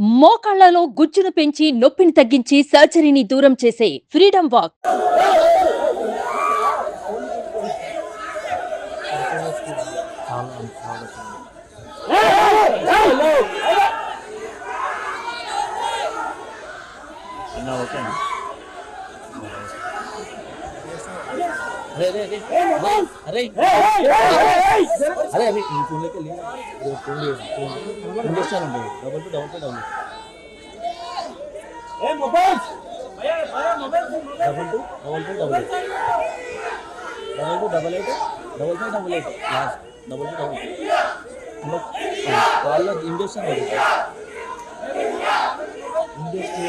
మోకాళ్ళలో గుజ్జును పెంచి నొప్పిని తగ్గించి సర్జరీని దూరం చేసే ఫ్రీడమ్ వాక్. అన్న అరే అరే అరే. అరే అరే. ఈ ఫోన్లోకి వెళ్ళి ఫోన్ ఫోన్ చేస్తానండి double two double two double double two double two double eight double two double eight double five double eight last double two double వాళ్ళ ఇండక్షన్ ఇండక్షన్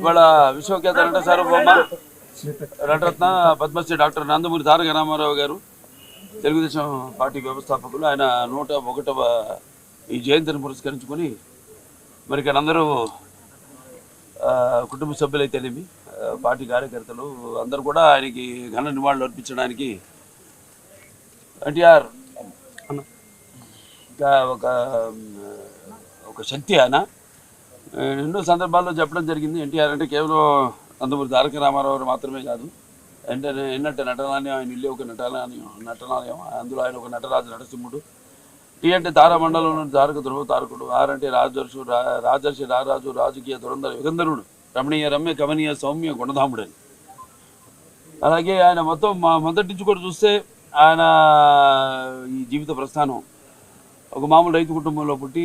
ఇవాళ విశ్వఖ్యాత నట సార్వభౌమ నటరత్న పద్మశ్రీ డాక్టర్ నందమూరి తారక రామారావు గారు తెలుగుదేశం పార్టీ వ్యవస్థాపకులు ఆయన నూట ఒకటవ ఈ జయంతిని పురస్కరించుకొని మరి ఇక్కడ అందరూ కుటుంబ సభ్యులైతేనేమి పార్టీ కార్యకర్తలు అందరూ కూడా ఆయనకి ఘన నివాళులు అర్పించడానికి ఎన్టీఆర్ ఇంకా ఒక ఒక శక్తి ఆయన. ఎన్నో సందర్భాల్లో చెప్పడం జరిగింది. ఎన్టీఆర్ అంటే కేవలం నందమూరి తారక రామారావు మాత్రమే కాదు. అంటే ఎన్నట్టు నటనాలయం ఆయన ఇల్లు ఒక నటనాలయం నటనాలయం అందులో ఆయన ఒక నటరాజు నరసింహుడు టీ అంటే తారామండలంలో నుండి తారక ధ్రువ తారకుడు. ఆర్ అంటే రాజర్షు రా రాజర్షి రారాజు రాజకీయ దురంధర యుగంధరుడు. రమణీయ రమ్య కమనీయ సౌమ్య గుణధాముడు అని అలాగే ఆయన మొత్తం మా మొదటి నుంచి కూడా చూస్తే ఆయన ఈ జీవిత ప్రస్థానం. ఒక మామూలు రైతు కుటుంబంలో పుట్టి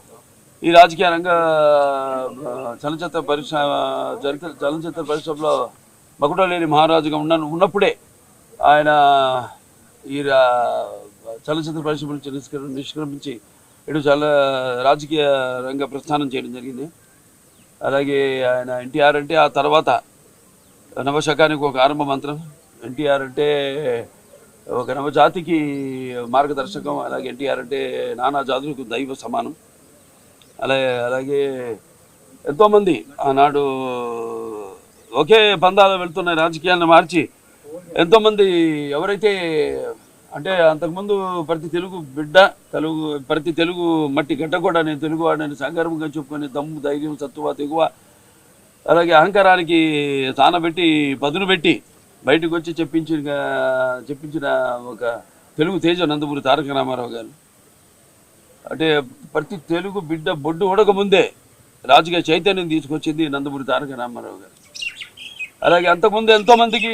ఈ రాజకీయ రంగ చలనచిత్ర పరిశ్రమ చలనచిత్ర చలనచిత్ర పరిశ్రమలో మకుటలేని మహారాజుగా ఉన్న ఉన్నప్పుడే ఆయన ఈ చలనచిత్ర పరిశ్రమ నుంచి నిష్క్ర నిష్క్రమించి ఇటు చల రాజకీయ రంగ ప్రస్థానం చేయడం జరిగింది. అలాగే ఆయన ఎన్టీఆర్ అంటే ఆ తర్వాత నవశకానికి ఒక ఆరంభ మంత్రం. ఎన్టీఆర్ అంటే ఒక నవజాతికి మార్గదర్శకం. అలాగే ఎన్టీఆర్ అంటే నానా జాతులకు దైవ సమానం. అలాగే అలాగే ఎంతోమంది ఆనాడు ఒకే పందాలు వెళ్తున్న రాజకీయాలను మార్చి ఎంతోమంది ఎవరైతే అంటే అంతకుముందు ప్రతి తెలుగు బిడ్డ తెలుగు ప్రతి తెలుగు మట్టి గడ్డ కూడా నేను తెలుగు వాడిని సంగర్భంగా చెప్పుకొని దమ్ము ధైర్యం సత్తువ తెగువ అలాగే అహంకారానికి తానబెట్టి పదును పెట్టి బయటకు వచ్చి చెప్పించిన చెప్పించిన ఒక తెలుగు తేజ నందమూరి తారక రామారావు గారు. అంటే ప్రతి తెలుగు బిడ్డ బొడ్డు ఉండకముందే రాజకీయ చైతన్యం తీసుకొచ్చింది నందమూరి తారక రామారావు గారు. అలాగే అంతకుముందు ఎంతోమందికి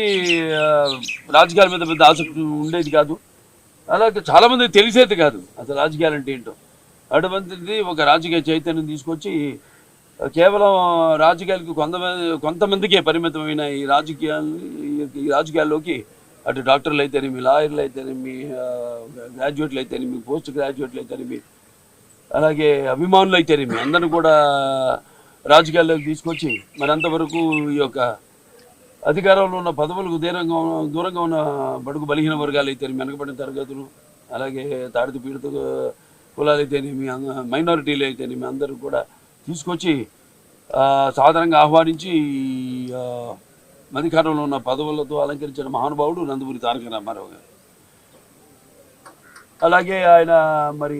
రాజకీయాల మీద పెద్ద ఆసక్తి ఉండేది కాదు. అలాగే చాలామందికి తెలిసేది కాదు అసలు రాజకీయాలు అంటే ఏంటో. అటువంటిది ఒక రాజకీయ చైతన్యం తీసుకొచ్చి కేవలం రాజకీయాలకి కొంతమంది కొంతమందికే పరిమితమైన ఈ రాజకీయాలు ఈ రాజకీయాల్లోకి అటు డాక్టర్లు అయితేనేమి లాయర్లు అయితేనేమి ఆ, గ్రాడ్యుయేట్లు అయితేనేమి పోస్ట్ గ్రాడ్యుయేట్లు అయితేనేమి అలాగే అభిమానులు అయితేనేమి అందరిని కూడా రాజకీయాల్లోకి తీసుకొచ్చి మరి అంతవరకు ఈ యొక్క అధికారంలో ఉన్న పదవులకు దూరంగా ఉన్న- దూరంగా ఉన్న బడుగు బలహీన వర్గాలు అయితే వెనకబడిన తరగతులు అలాగే తాడిత పీడిత కులాలు అయితేనేమి మైనారిటీలు అయితేనేమి అందరూ కూడా తీసుకొచ్చి సాధారణంగా ఆహ్వానించి అధికారంలో ఉన్న పదవులతో అలంకరించిన మహానుభావుడు నందమూరి తారక రామారావు గారు. అలాగే ఆయన మరి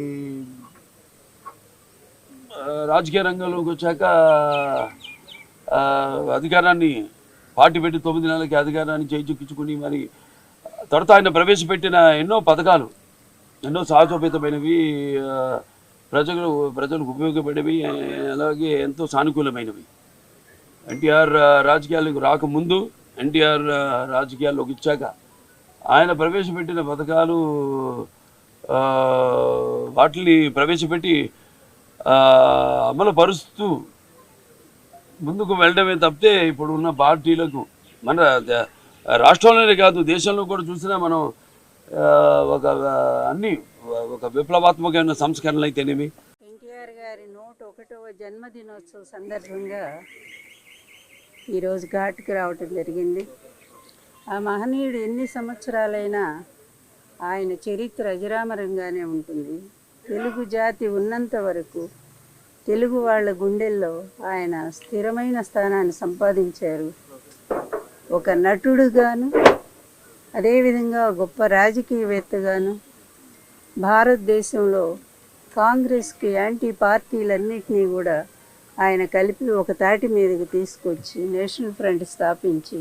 రాజకీయ రంగంలోకి వచ్చాక అధికారాన్ని పార్టీ పెట్టి తొమ్మిది నెలలకి అధికారాన్ని చేయించుకుని మరి తర్వాత ఆయన ప్రవేశపెట్టిన ఎన్నో పథకాలు ఎన్నో సాహసోపేతమైనవి ప్రజలు ప్రజలకు ఉపయోగపడేవి అలాగే ఎంతో సానుకూలమైనవి. ఎన్టీఆర్ రాజకీయాలకు రాకముందు ఎన్టీఆర్ రాజకీయాల్లోకి ఇచ్చాక ఆయన ప్రవేశపెట్టిన పథకాలు వాటిని ప్రవేశపెట్టి అమలుపరుస్తూ అమలు ముందుకు వెళ్ళడమే తప్పితే ఇప్పుడు ఉన్న పార్టీలకు మన రాష్ట్రంలోనే కాదు దేశంలో కూడా చూసినా మనం ఒక అన్ని ఒక విప్లవాత్మకమైన సంస్కరణలు అయితేనేమి. ఎన్టీఆర్ గారి నూట ఒకటవ జన్మదినోత్సవ సందర్భంగా ఈరోజు ఘాట్కి రావటం జరిగింది. ఆ మహనీయుడు ఎన్ని సంవత్సరాలైనా ఆయన చరిత్ర అజరామరంగానే ఉంటుంది. తెలుగు జాతి ఉన్నంత వరకు తెలుగు వాళ్ళ గుండెల్లో ఆయన స్థిరమైన స్థానాన్ని సంపాదించారు. ఒక నటుడుగాను అదేవిధంగా గొప్ప రాజకీయవేత్తగాను భారతదేశంలో కాంగ్రెస్కి యాంటీ పార్టీలన్నింటినీ కూడా ఆయన కలిపి ఒక తాటి మీదకి తీసుకొచ్చి నేషనల్ ఫ్రంట్ స్థాపించి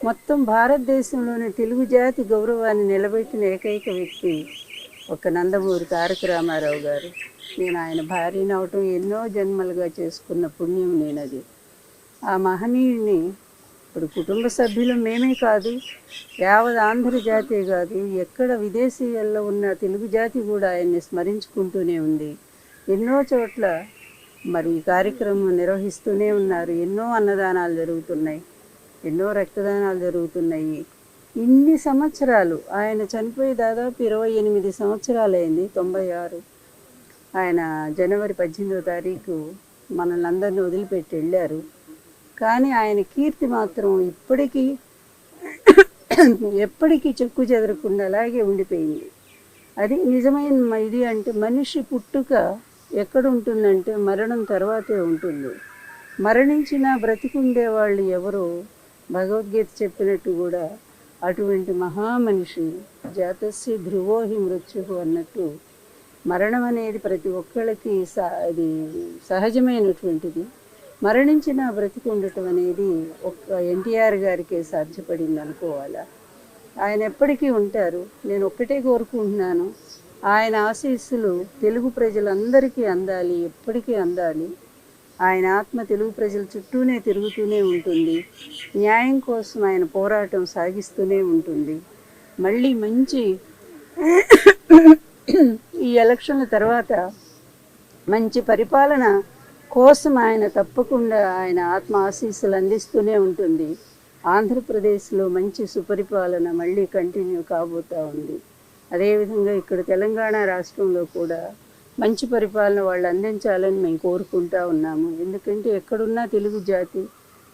మొత్తం భారతదేశంలోని తెలుగు జాతి గౌరవాన్ని నిలబెట్టిన ఏకైక వ్యక్తి ఒక నందమూరి తారక రామారావు గారు. నేను ఆయన భార్యను అవటం ఎన్నో జన్మలుగా చేసుకున్న పుణ్యం నేనది. ఆ మహనీయుని ఇప్పుడు కుటుంబ సభ్యులు మేమే కాదు యావత్ ఆంధ్ర జాతి కాదు ఎక్కడ విదేశీయాల్లో ఉన్న తెలుగు జాతి కూడా ఆయన్ని స్మరించుకుంటూనే ఉంది. ఎన్నో చోట్ల మరి ఈ కార్యక్రమం నిర్వహిస్తూనే ఉన్నారు. ఎన్నో అన్నదానాలు జరుగుతున్నాయి. ఎన్నో రక్తదానాలు జరుగుతున్నాయి. ఇన్ని సంవత్సరాలు. ఆయన చనిపోయి దాదాపు ఇరవై ఎనిమిది సంవత్సరాలైంది తొంభై ఆరు. ఆయన జనవరి పద్దెనిమిదో తారీఖు మనల్ని అందరినీ వదిలిపెట్టి వెళ్ళారు. కానీ ఆయన కీర్తి మాత్రం ఇప్పటికీ ఎప్పటికీ చెక్కు చెదరకుండా అలాగే ఉండిపోయింది. అది నిజమైన ఇది అంటే మనిషి పుట్టుక ఎక్కడ ఉంటుందంటే మరణం తర్వాతే ఉంటుంది. మరణించిన బ్రతికుండే వాళ్ళు ఎవరో భగవద్గీత చెప్పినట్టు కూడా అటువంటి మహామనిషి జాతస్య ధ్రువోహి మృత్యు అన్నట్టు మరణం అనేది ప్రతి ఒక్కళ్ళకి అది సహజమైనటువంటిది. మరణించిన బ్రతికుండటం అనేది ఒక్క ఎన్టీఆర్ గారికే సాధ్యపడింది అనుకోవాలా ఆయన ఎప్పటికీ ఉంటారు. నేను ఒక్కటే కోరుకుంటున్నాను. ఆయన ఆశీస్సులు తెలుగు ప్రజలందరికీ అందాలి ఎప్పటికీ అందాలి. ఆయన ఆత్మ తెలుగు ప్రజల చుట్టూనే తిరుగుతూనే ఉంటుంది. న్యాయం కోసం ఆయన పోరాటం సాగిస్తూనే ఉంటుంది. మళ్ళీ మంచి ఈ ఎలక్షన్ల తర్వాత మంచి పరిపాలన కోసం ఆయన తప్పకుండా ఆయన ఆత్మ ఆశీస్సులు అందిస్తూనే ఉంటుంది. ఆంధ్రప్రదేశ్లో మంచి సుపరిపాలన మళ్ళీ కంటిన్యూ కాబోతూ ఉంది. అదేవిధంగా ఇక్కడ తెలంగాణ రాష్ట్రంలో కూడా మంచి పరిపాలన వాళ్ళు అందించాలని మేము కోరుకుంటా ఉన్నాము. ఎందుకంటే ఎక్కడున్నా తెలుగు జాతి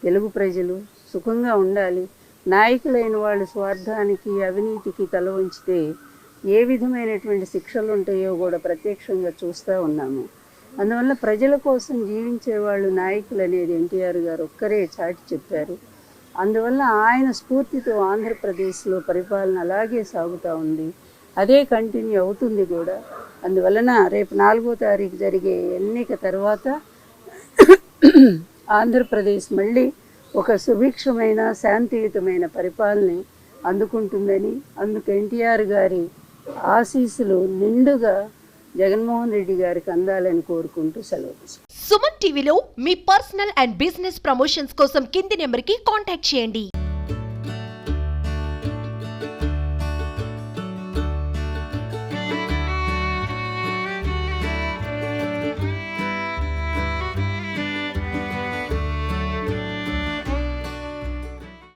తెలుగు ప్రజలు సుఖంగా ఉండాలి. నాయకులైన వాళ్ళు స్వార్థానికి అవినీతికి తల ఉంచితే ఏ విధమైనటువంటి శిక్షలు ఉంటాయో కూడా ప్రత్యక్షంగా చూస్తూ ఉన్నాము. అందువల్ల ప్రజల కోసం జీవించే వాళ్ళు నాయకులు అనేది ఎన్టీఆర్ గారు ఒక్కరే చాటి చెప్పారు. అందువల్ల ఆయన స్ఫూర్తితో ఆంధ్రప్రదేశ్లో పరిపాలన అలాగే సాగుతూ ఉంది. అదే కంటిన్యూ అవుతుంది కూడా. అందువలన రేపు నాలుగో తారీఖు జరిగే ఎన్నిక తర్వాత ఆంధ్రప్రదేశ్ మళ్ళీ ఒక సుభిక్షమైన శాంతియుతమైన పరిపాలన అందుకుంటుందని అందుకు ఎన్టీఆర్ గారి ఆశీస్సులు నిండుగా జగన్మోహన్ రెడ్డి గారికి అందాలని కోరుకుంటూ సెలవు సుమన్ టీవీలో మీ పర్సనల్ అండ్ బిజినెస్ ప్రమోషన్స్ కోసం కింది నెంబర్కి కాంటాక్ట్ చేయండి.